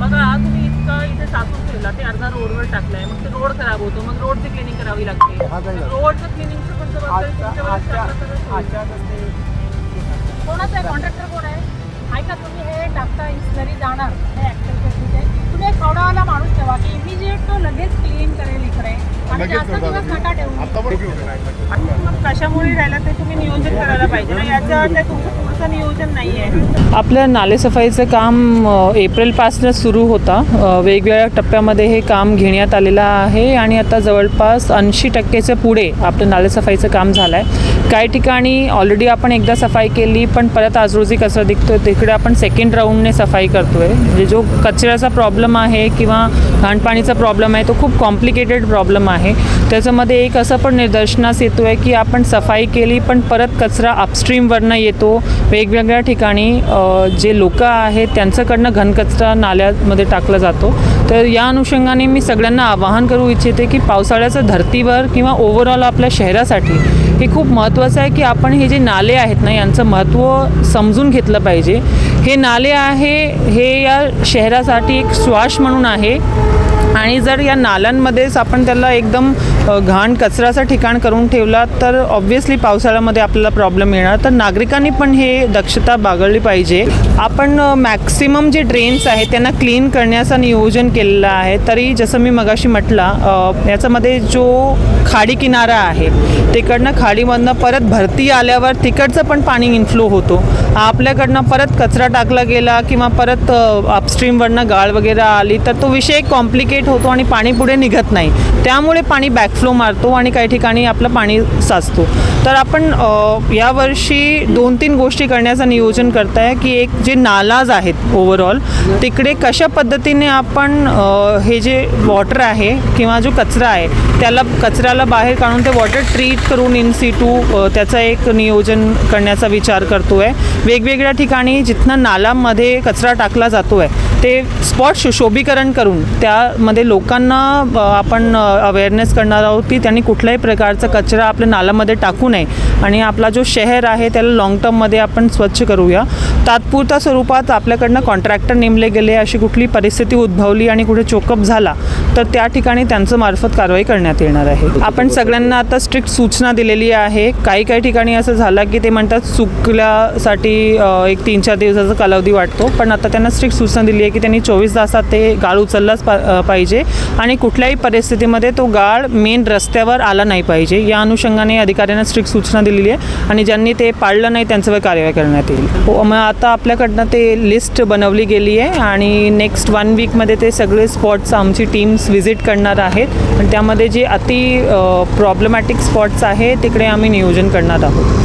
बघा तुम्ही इतकं इथे साचून ठेवला ते अर्धा रोडवर टाकलाय. मग ते रोड खराब होतो मग रोडची क्लिनिंग करावी लागते. रोडचं क्लिनिंगचं पण. कोणाचा आहे? कॉन्ट्रॅक्टर कोण आहे? ऐका तुम्ही? हे टाकता घरी जाणार. हे आहे. तुम्ही एक खावडावाला माणूस ठेवा की इमिजिएट तो लगेच क्लीन करेल इकडे. आणि जास्त. दिवस नका ठेवू. कशामुळे राहिलं ते तुम्ही नियोजन करायला पाहिजे ना? ते तुमचं नियोजन नाही आहे आपलं नालेसफाईचं काम एप्रिलपासनं सुरू होता. वेगवेगळ्या टप्प्यामध्ये हे काम घेण्यात आलेलं आहे आणि आता जवळपास ऐंशी टक्केच्या पुढे आपलं नालेसफाईचं काम झालं आहे काही ठिकाणी ऑलरेडी आपण एकदा सफाई केली पण परत आज रोजी कचरा दिसतो तिकडे आपण सेकंड राऊंडने सफाई करतो आहे म्हणजे जो कचऱ्याचा प्रॉब्लेम आहे किंवा घाणपाणीचा प्रॉब्लेम आहे तो खूप कॉम्प्लिकेटेड प्रॉब्लेम आहे. त्याच्यामध्ये एक असं पण निदर्शनास येतो आहे की आपण सफाई केली पण परत कचरा अपस्ट्रीमवरनं येतो. वेगवेगळ्या ठिकाणी जे लोकं आहेत त्यांच्याकडनं घनकचरा नाल्यामध्ये टाकला जातो. तर या अनुषंगाने मी सगळ्यांना आवाहन करू इच्छिते की पावसाळ्याचं धर्तीवर किंवा ओव्हरऑल आपल्या शहरासाठी हे खूप महत्त्वाचं आहे की आपण हे जे नाले आहेत ना यांचं महत्त्व समजून घेतलं पाहिजे. हे नाले आहे हे या शहरासाठी एक श्वास म्हणून आहे. आणि जर या नाल्यांमध्येच आपण त्याला एकदम घाण कचऱ्याचं ठिकाण करून ठेवला तर ऑब्व्हियसली पावसाळ्यामध्ये आपल्याला प्रॉब्लेम येणार. तर नागरिकांनी पण हे दक्षता बाळगली पाहिजे. आपण मॅक्सिमम जे ड्रेन्स आहेत त्यांना क्लीन करण्याचं नियोजन केलेलं आहे. तरी जसं मी मगाशी म्हटला याच्यामध्ये जो खाडी किनारा आहे तिकडनं खाडीमधनं परत भरती आल्यावर तिकडचं पण पाणी इन्फ्लो होतो. आपल्याकडनं परत कचरा टाकला गेला किंवा परत अपस्ट्रीमवरनं गाळ वगैरे आली तर तो विषय कॉम्प्लिकेट होतो आणि पाणी पुढे निघत नाही. त्यामुळे पाणी बॅक बॅकफ्लो मारतो आणि काही ठिकाणी आपलं पाणी साचतो. तर आपण यावर्षी दोन तीन गोष्टी करण्याचं नियोजन करत आहे की एक जे नालाज आहेत ओव्हरऑल तिकडे कशा पद्धतीने आपण हे जे वॉटर आहे किंवा जो कचरा आहे त्याला कचऱ्याला बाहेर काढून ते वॉटर ट्रीट करून इन सी टू त्याचं एक नियोजन करण्याचा विचार करतो आहे वेगवेगळ्या ठिकाणी जिथनं नालामध्ये कचरा टाकला जातो आहे ते स्पॉट सुशोभीकरण करून त्यामध्ये लोकांना आपण अवेअरनेस करणार आहोत की त्यांनी कुठल्याही प्रकारचा कचरा आपल्या नाल्यामध्ये टाकू नये. आणि आपला जो शहर आहे त्याला लाँग टर्ममध्ये आपण स्वच्छ करूया. तात्पुरत्या स्वरूपात आपल्याकडनं कॉन्ट्रॅक्टर नेमले गेले अशी कुठली परिस्थिती उद्भवली आणि कुठे चोकअप झाला तर त्या ठिकाणी त्यांचं मार्फत कारवाई करण्यात येणार आहे. आपण सगळ्यांना आता स्ट्रिक्ट सूचना दिलेली आहे. काही काही ठिकाणी असं झालं की ते म्हणतात चुकल्यासाठी एक तीन चार दिवसाचा कालावधी वाटतो पण आता त्यांना स्ट्रिक्ट सूचना दिली आहे की त्यांनी चोवीस तासात ते गाळ उचललाच पा पाहिजे आणि कुठल्याही परिस्थितीमध्ये तो गाळ मेन रस्त्यावर आला नाही पाहिजे. या अनुषंगाने अधिकाऱ्यांना स्ट्रिक्ट सूचना दिलेली आहे आणि ज्यांनी ते पाळलं नाही त्यांच्यावर कारवाई करण्यात येईल. हो मग आता आपल्याकडनं ते लिस्ट बनवली गेली आहे आणि नेक्स्ट वन वीकमध्ये ते सगळे स्पॉट्स आमची टीम्स व्हिजिट करणार आहेत. आणि त्यामध्ये जे अति प्रॉब्लेमॅटिक स्पॉट्स आहे तिकडे आम्ही नियोजन करणार आहोत.